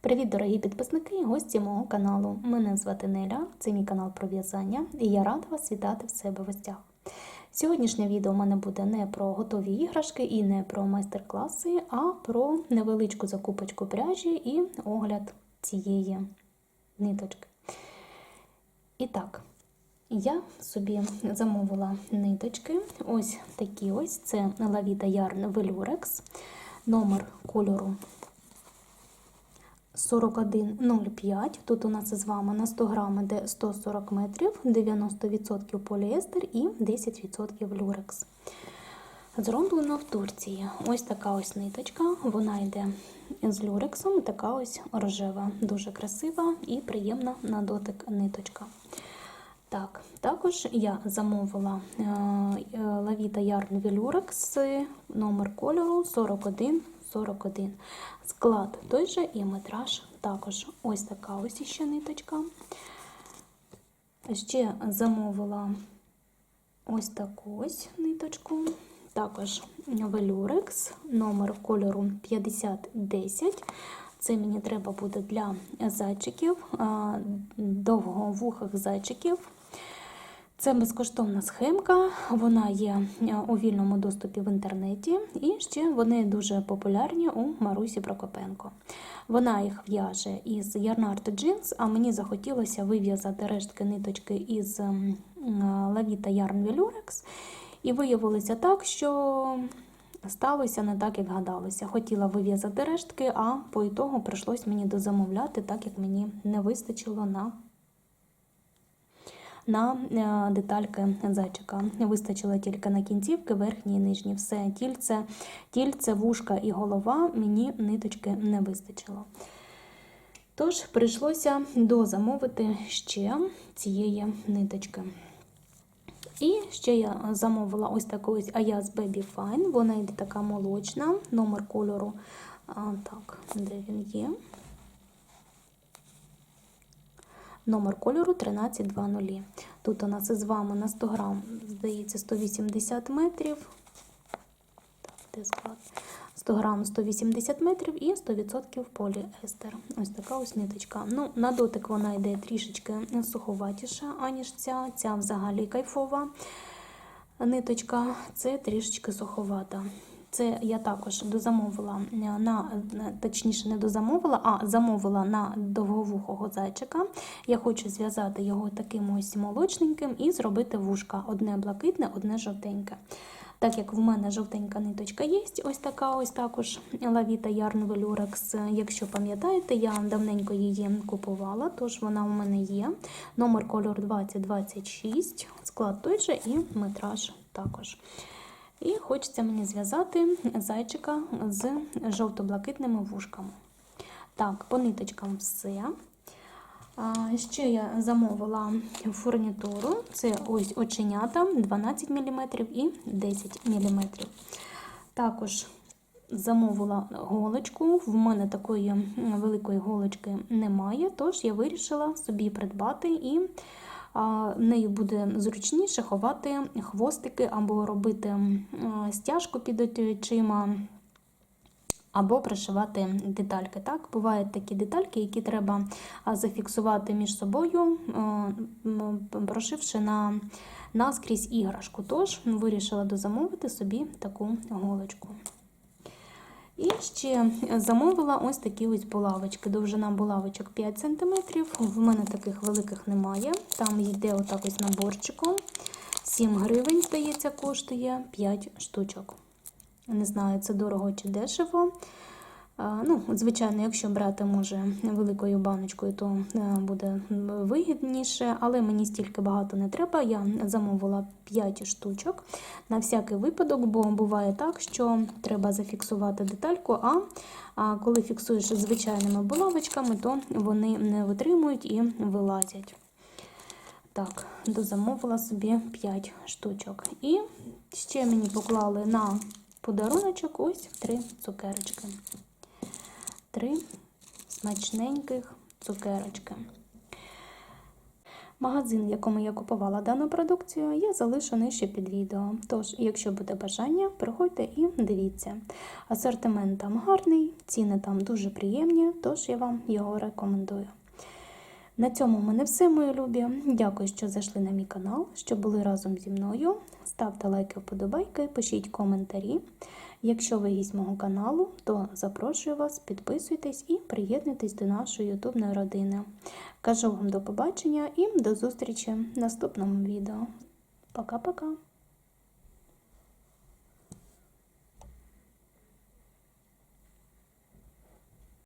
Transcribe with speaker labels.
Speaker 1: Привіт, дорогі підписники і гості мого каналу. Мене звати Неля, це мій канал про в'язання, і я рада вас вітати в себе в гостях. Сьогоднішнє відео у мене буде не про готові іграшки і не про майстер-класи, а про невеличку закупочку пряжі і огляд цієї ниточки. І так, я собі замовила ниточки. Ось такі ось. Це Lavita Yarn Velurex, номер кольору 41,05. Тут у нас з вами на 100 грам іде 140 метрів, 90% поліестер і 10% люрекс. Зроблено в Турції. Ось така ось ниточка. Вона йде з люрексом, така ось рожева, дуже красива і приємна на дотик ниточка. Так, також я замовила е, Lavita Yarn Velurex, номер кольору 41 41. Склад той же і метраж також. Ось така ось іще ниточка. Ще замовила ось таку ось ниточку. Також Velurex, номер кольору 5010. Це мені треба буде для зайчиків, довговухих зайчиків. Це безкоштовна схемка, вона є у вільному доступі в інтернеті, і ще вони дуже популярні у Марусі Прокопенко. Вона їх в'яже із Yarnart Jeans, а мені захотілося вив'язати рештки ниточки із Lavita Yarn Velurex. І виявилося так, що сталося не так, як гадалося. Хотіла вив'язати рештки, а по ітогу прийшлось мені дозамовляти, так як мені не вистачило на на детальки зайчика. Вистачило тільки на кінцівки, верхні і нижні. Все, тільце, тільце, вушка і голова мені ниточки не вистачило. Тож, прийшлося дозамовити ще цієї ниточки. І ще я замовила ось таку ось Ayaz Baby Fine. Вона йде така молочна, номер кольору. Так, де він є? Номер кольору 1320. Тут у нас із вами на 100 грам, здається, 180 метрів. Так, де склад? 100 грам 180 метрів і 100% поліестер. Ось така ось ниточка. Ну, На дотик вона йде трішечки суховатіша, аніж ця. Ця взагалі кайфова ниточка, це трішечки суховата. Це я також дозамовила на точніше, не дозамовила, а замовила на довговухого зайчика. Я хочу зв'язати його таким ось молочненьким і зробити вушка: одне блакитне, одне жовтеньке. Так як в мене жовтенька ниточка є, ось така ось також Lavita Yarn Velurex. Якщо пам'ятаєте, я давненько її купувала, тож вона у мене є. Номер кольор 2026, склад той же і метраж також. І хочеться мені зв'язати зайчика з жовто-блакитними вушками. Так, по ниточкам все. Ще я замовила фурнітуру. Це ось оченята 12 мм і 10 мм. Також замовила голочку. В мене такої великої голочки немає, тож я вирішила собі придбати і нею буде зручніше ховати хвостики або робити стяжку під очима, або пришивати детальки. Так, Бувають такі детальки, які треба зафіксувати між собою, прошивши на наскрізь іграшку. Тож вирішила дозамовити собі таку голочку. І ще замовила ось такі ось булавочки. Довжина булавочок 5 см. В мене таких великих немає. Там йде отак ось наборчиком. 7 гривень, здається, коштує 5 штучок. Не знаю, це дорого чи дешево. Ну, Звичайно, якщо брати може великою баночкою, то е, буде вигідніше, але мені стільки багато не треба. Я замовила 5 штучок на всякий випадок, бо буває так, що треба зафіксувати детальку, а коли фіксуєш звичайними булавочками, то вони не витримують і вилазять. Так, дозамовила собі 5 штучок. І ще мені поклали на подаруночок ось три цукерочки три смачненьких цукерочки. Магазин, в якому я купувала дану продукцію, я залишу нижче під відео. Тож, якщо буде бажання, приходьте і дивіться. Асортимент там гарний, ціни там дуже приємні, тож я вам його рекомендую. На цьому в мене все, мої любі. Дякую, що зайшли на мій канал, що були разом зі мною. Ставте лайки, вподобайки, пишіть коментарі. Якщо ви гість мого каналу, то запрошую вас, підписуйтесь і приєднуйтесь до нашої ютубної родини. Кажу вам до побачення і до зустрічі в наступному відео. Пока-пока!